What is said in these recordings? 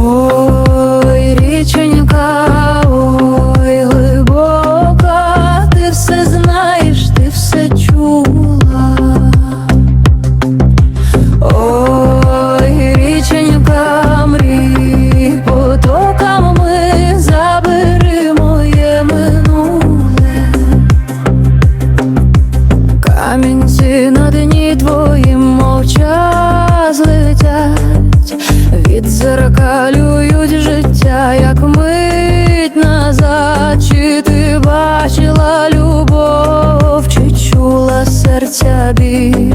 Ooh. sabe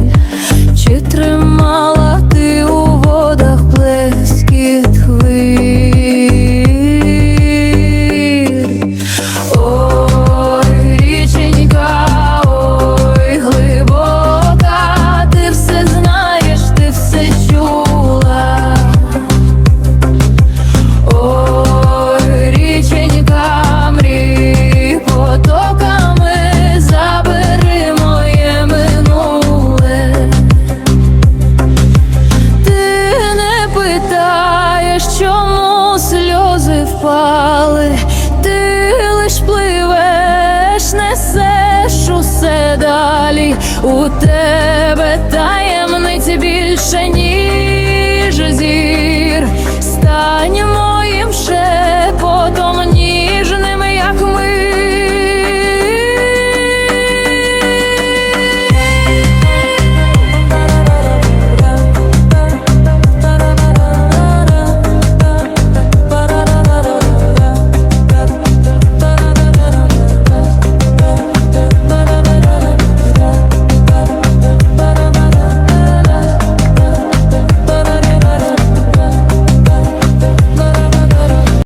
у тебе таємниць більше ні.